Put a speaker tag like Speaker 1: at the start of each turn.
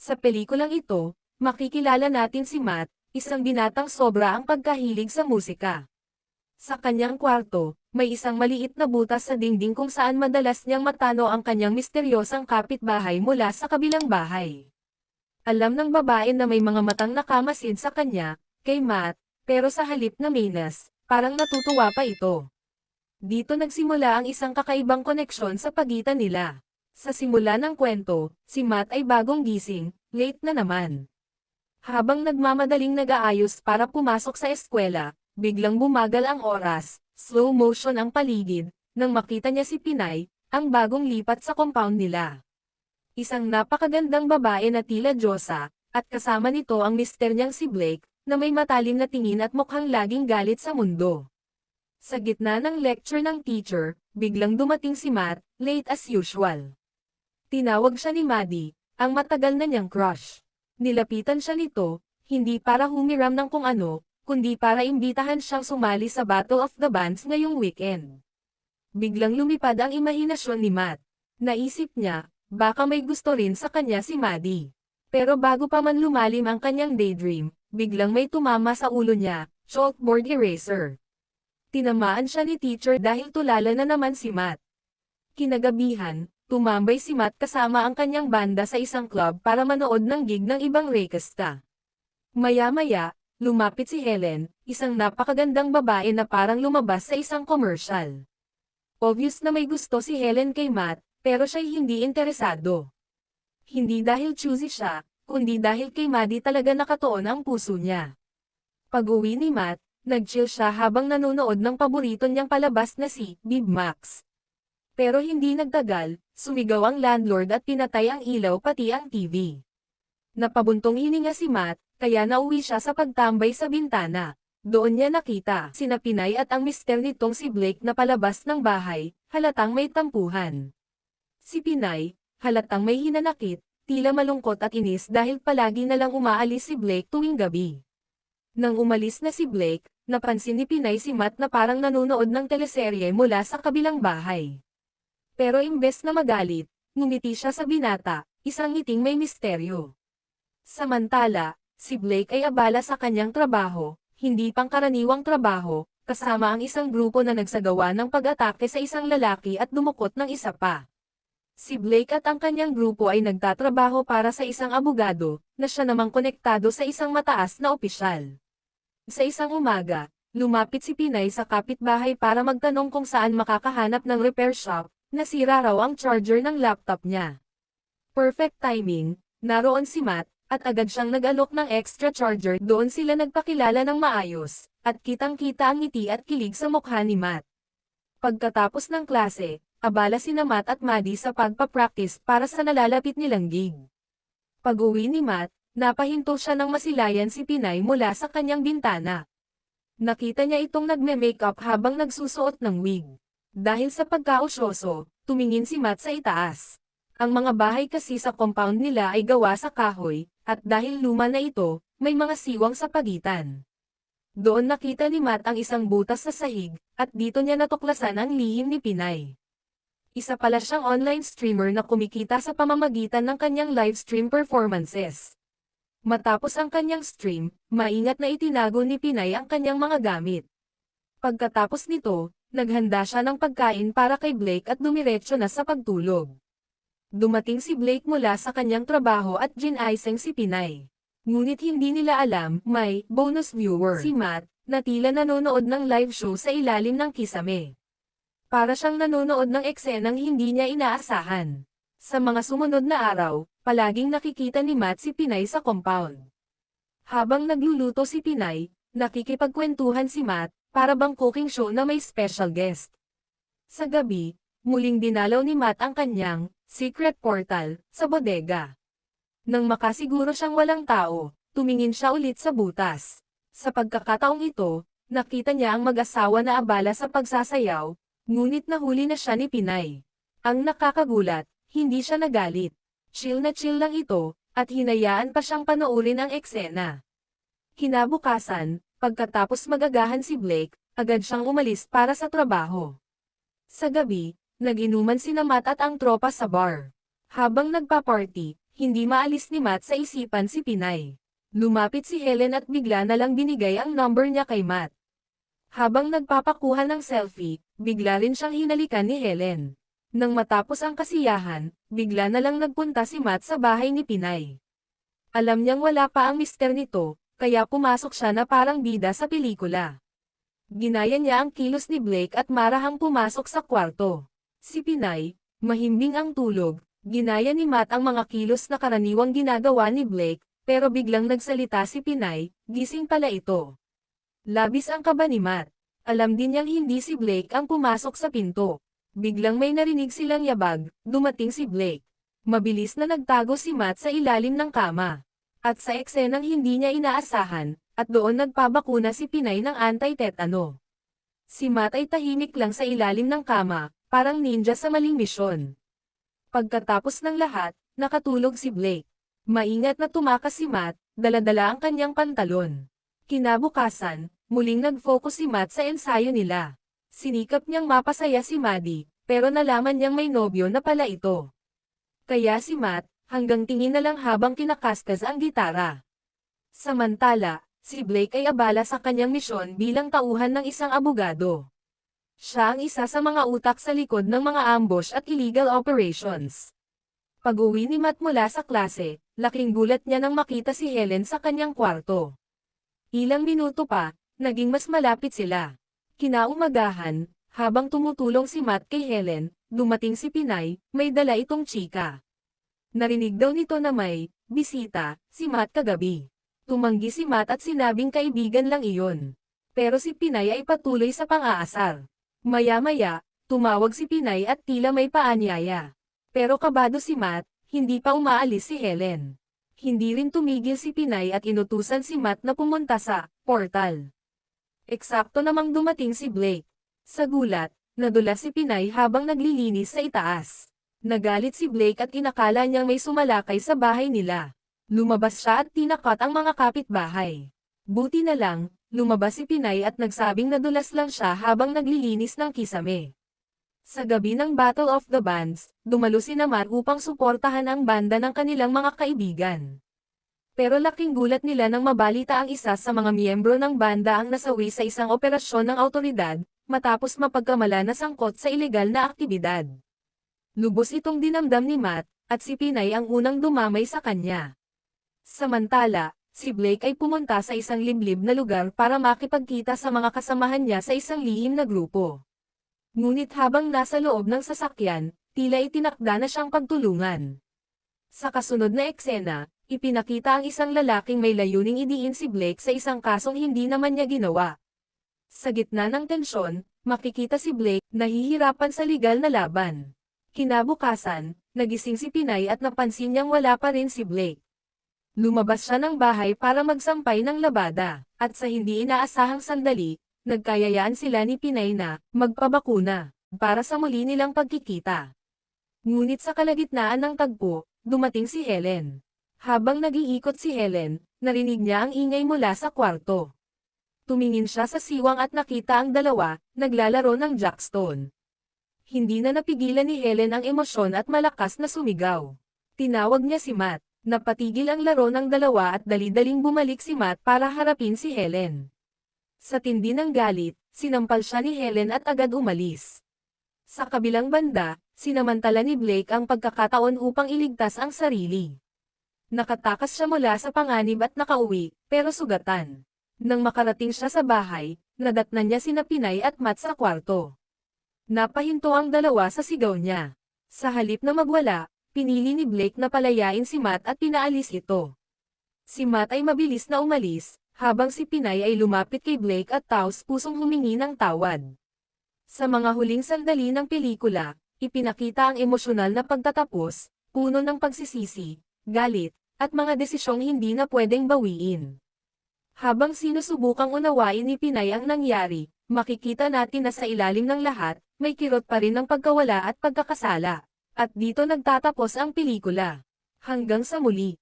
Speaker 1: Sa pelikulang ito, makikilala natin si Matt, isang binatang sobra ang pagkahilig sa musika. Sa kanyang kwarto, may isang maliit na butas sa dingding kung saan madalas niyang matano ang kanyang misteryosang kapitbahay mula sa kabilang bahay. Alam ng babae na may mga matang nakamasid sa kanya, kay Matt, pero sa halip na minas, parang natutuwa pa ito. Dito nagsimula ang isang kakaibang koneksyon sa pagitan nila. Sa simula ng kwento, si Matt ay bagong gising, late na naman. Habang nagmamadaling nag-aayos para pumasok sa eskwela, biglang bumagal ang oras, slow motion ang paligid, nang makita niya si Pinay, ang bagong lipat sa compound nila. Isang napakagandang babae na tila Diyosa, at kasama nito ang mister niyang si Blake, na may matalim na tingin at mukhang laging galit sa mundo. Sa gitna ng lecture ng teacher, biglang dumating si Matt, late as usual. Tinawag siya ni Maddie, ang matagal na niyang crush. Nilapitan siya nito, hindi para humiram ng kung ano, kundi para imbitahan siyang sumali sa Battle of the Bands ngayong weekend. Biglang lumipad ang imahinasyon ni Matt. Naisip niya, baka may gusto rin sa kanya si Maddie. Pero bago pa man lumalim ang kanyang daydream, biglang may tumama sa ulo niya, chalkboard eraser. Tinamaan siya ni teacher dahil tulala na naman si Matt. Kinagabihan, tumambay si Matt kasama ang kanyang banda sa isang club para manood ng gig ng ibang rekasta. Maya-maya, lumapit si Helen, isang napakagandang babae na parang lumabas sa isang commercial. Obvious na may gusto si Helen kay Matt, pero siya'y hindi interesado. Hindi dahil choosy siya, kundi dahil kay Maddie talaga nakatuon ang puso niya. Pag-uwi ni Matt, nag-chill siya habang nanonood ng paborito niyang palabas na si Big Max. Pero hindi nagtagal, sumigaw ang landlord at pinatay ang ilaw pati ang TV. Napabuntong hininga si Matt, kaya nauwi siya sa pagtambay sa bintana. Doon niya nakita sina Pinay at ang mister nitong si Blake na palabas ng bahay, halatang may tampuhan. Si Pinay, halatang may hinanakit, tila malungkot at inis dahil palagi na lang umaalis si Blake tuwing gabi. Nang umalis na si Blake, napansin ni Pinay si Matt na parang nanonood ng teleserye mula sa kabilang bahay. Pero imbes na magalit, ngumiti siya sa binata, isang ngiting may misteryo. Samantala, si Blake ay abala sa kanyang trabaho, hindi pangkaraniwang trabaho, kasama ang isang grupo na nagsagawa ng pag-atake sa isang lalaki at dumukot ng isa pa. Si Blake at ang kanyang grupo ay nagtatrabaho para sa isang abogado, na siya namang konektado sa isang mataas na opisyal. Sa isang umaga, lumapit si Pinay sa kapitbahay para magtanong kung saan makakahanap ng repair shop, nasira raw ang charger ng laptop niya. Perfect timing, naroon si Matt, at agad siyang nag-alok ng extra charger doon sila nagpakilala ng maayos, at kitang-kita ang ngiti at kilig sa mukha ni Matt. Pagkatapos ng klase, abala si Matt at Maddie sa pagpapractice para sa nalalapit nilang gig. Pag-uwi ni Matt, napahinto siya ng masilayan si Pinay mula sa kanyang bintana. Nakita niya itong nagme-makeup habang nagsusuot ng wig. Dahil sa pagkausyoso, tumingin si Matt sa itaas. Ang mga bahay kasi sa compound nila ay gawa sa kahoy, at dahil luma na ito, may mga siwang sa pagitan. Doon nakita ni Matt ang isang butas sa sahig, at dito niya natuklasan ang lihim ni Pinay. Isa pala siyang online streamer na kumikita sa pamamagitan ng kanyang live stream performances. Matapos ang kanyang stream, maingat na itinago ni Pinay ang kanyang mga gamit. Pagkatapos nito, naghanda siya ng pagkain para kay Blake at dumiretso na sa pagtulog. Dumating si Blake mula sa kanyang trabaho at ginaiseng si Pinay. Ngunit hindi nila alam, may bonus viewer si Matt, na tila nanonood ng live show sa ilalim ng kisame. Para siyang nanonood ng eksenang hindi niya inaasahan. Sa mga sumunod na araw, palaging nakikita ni Matt si Pinay sa compound. Habang nagluluto si Pinay, nakikipagkwentuhan si Matt, para bang cooking show na may special guest. Sa gabi, muling dinalaw ni Matt ang kanyang secret portal sa bodega. Nang makasiguro siyang walang tao, tumingin siya ulit sa butas. Sa pagkakataong ito, nakita niya ang mag-asawa na abala sa pagsasayaw, ngunit nahuli na siya ni Pinay. Ang nakakagulat, hindi siya nagalit. Chill na chill lang ito, at hinayaan pa siyang panoorin ang eksena. Kinabukasan, pagkatapos magagahan si Blake, agad siyang umalis para sa trabaho. Sa gabi, nag-inuman si Matt at ang tropa sa bar. Habang nagpa-party, hindi maalis ni Matt sa isipan si Pinay. Lumapit si Helen at bigla na lang binigay ang number niya kay Matt. Habang nagpapakuha ng selfie, bigla rin siyang hinalikan ni Helen. Nang matapos ang kasiyahan, bigla na lang nagpunta si Matt sa bahay ni Pinay. Alam niyang wala pa ang mister nito, kaya pumasok siya na parang bida sa pelikula. Ginaya niya ang kilos ni Blake at marahang pumasok sa kwarto. Si Pinay, mahimbing ang tulog, ginaya ni Matt ang mga kilos na karaniwang ginagawa ni Blake, pero biglang nagsalita si Pinay, gising pala ito. Labis ang kaba ni Matt. Alam din niyang hindi si Blake ang pumasok sa pinto. Biglang may narinig silang yabag, dumating si Blake. Mabilis na nagtago si Matt sa ilalim ng kama. At sa eksenang hindi niya inaasahan, at doon nagpabakuna si Pinay ng anti-tetano. Si Matt ay tahimik lang sa ilalim ng kama, parang ninja sa maling misyon. Pagkatapos ng lahat, nakatulog si Blake. Maingat na tumakas si Matt, daladala ang kanyang pantalon. Kinabukasan, muling nag-focus si Matt sa ensayo nila. Sinikap niyang mapasaya si Maddie, pero nalaman niyang may nobyo na pala ito. Kaya si Matt, hanggang tingin na lang habang kinakaskas ang gitara. Samantala, si Blake ay abala sa kanyang misyon bilang tauhan ng isang abogado. Siya ang isa sa mga utak sa likod ng mga ambush at illegal operations. Pag-uwi ni Matt mula sa klase, laking gulat niya nang makita si Helen sa kanyang kwarto. Ilang minuto pa, naging mas malapit sila. Kinaumagahan, habang tumutulong si Matt kay Helen, dumating si Pinay, may dala itong chika. Narinig daw nito na may, bisita, si Matt kagabi. Tumanggi si Matt at sinabing kaibigan lang iyon. Pero si Pinay ay patuloy sa pang-aasar. Maya-maya, tumawag si Pinay at tila may paanyaya. Pero kabado si Matt, hindi pa umaalis si Helen. Hindi rin tumigil si Pinay at inutusan si Matt na pumunta sa portal. Eksakto namang dumating si Blake. Sa gulat, nadula si Pinay habang naglilinis sa itaas. Nagalit si Blake at inakala niyang may sumalakay sa bahay nila. Lumabas siya at tinakot ang mga kapitbahay. Buti na lang, lumabas si Pinay at nagsabing nadulas lang siya habang naglilinis ng kisame. Sa gabi ng Battle of the Bands, dumalo si Namar upang suportahan ang banda ng kanilang mga kaibigan. Pero laking gulat nila nang mabalita ang isa sa mga miyembro ng banda ang nasawi sa isang operasyon ng autoridad, matapos mapagkamala na sangkot sa ilegal na aktibidad. Lubos itong dinamdam ni Matt, at si Pinay ang unang dumamay sa kanya. Samantala, si Blake ay pumunta sa isang liblib na lugar para makipagkita sa mga kasamahan niya sa isang lihim na grupo. Ngunit habang nasa loob ng sasakyan, tila itinakda na siyang pagtulungan. Sa kasunod na eksena, ipinakita ang isang lalaking may layuning idiin si Blake sa isang kasong hindi naman niya ginawa. Sa gitna ng tensyon, makikita si Blake nahihirapan sa legal na laban. Kinabukasan, nagising si Pinay at napansin niyang wala pa rin si Blake. Lumabas siya ng bahay para magsampay ng labada, at sa hindi inaasahang sandali, nagkayayaan sila ni Pinay na magpabakuna para sa muli nilang pagkikita. Ngunit sa kalagitnaan ng tagpo, dumating si Helen. Habang nag-iikot si Helen, narinig niya ang ingay mula sa kwarto. Tumingin siya sa siwang at nakita ang dalawa, naglalaro ng jackstone. Hindi na napigilan ni Helen ang emosyon at malakas na sumigaw. Tinawag niya si Matt. Napatigil ang laro ng dalawa at dali-daling bumalik si Matt para harapin si Helen. Sa tindi ng galit, sinampal siya ni Helen at agad umalis. Sa kabilang banda, sinamantala ni Blake ang pagkakataon upang iligtas ang sarili. Nakatakas siya mula sa panganib at nakauwi, pero sugatan. Nang makarating siya sa bahay, nadatnan niya sina Pinay at Matt sa kwarto. Napahinto ang dalawa sa sigaw niya. Sa halip na magwala, pinili ni Blake na palayain si Matt at pinaalis ito. Si Matt ay mabilis na umalis, habang si Pinay ay lumapit kay Blake at taos pusong humingi ng tawad. Sa mga huling sandali ng pelikula, ipinakita ang emosyonal na pagtatapos, puno ng pagsisisi, galit, at mga desisyong hindi na pwedeng bawiin. Habang sinusubukang unawain ni Pinay ang nangyari, makikita natin na sa ilalim ng lahat, may kirot pa rin ng pagkawala at pagkakasala. At dito nagtatapos ang pelikula. Hanggang sa muli.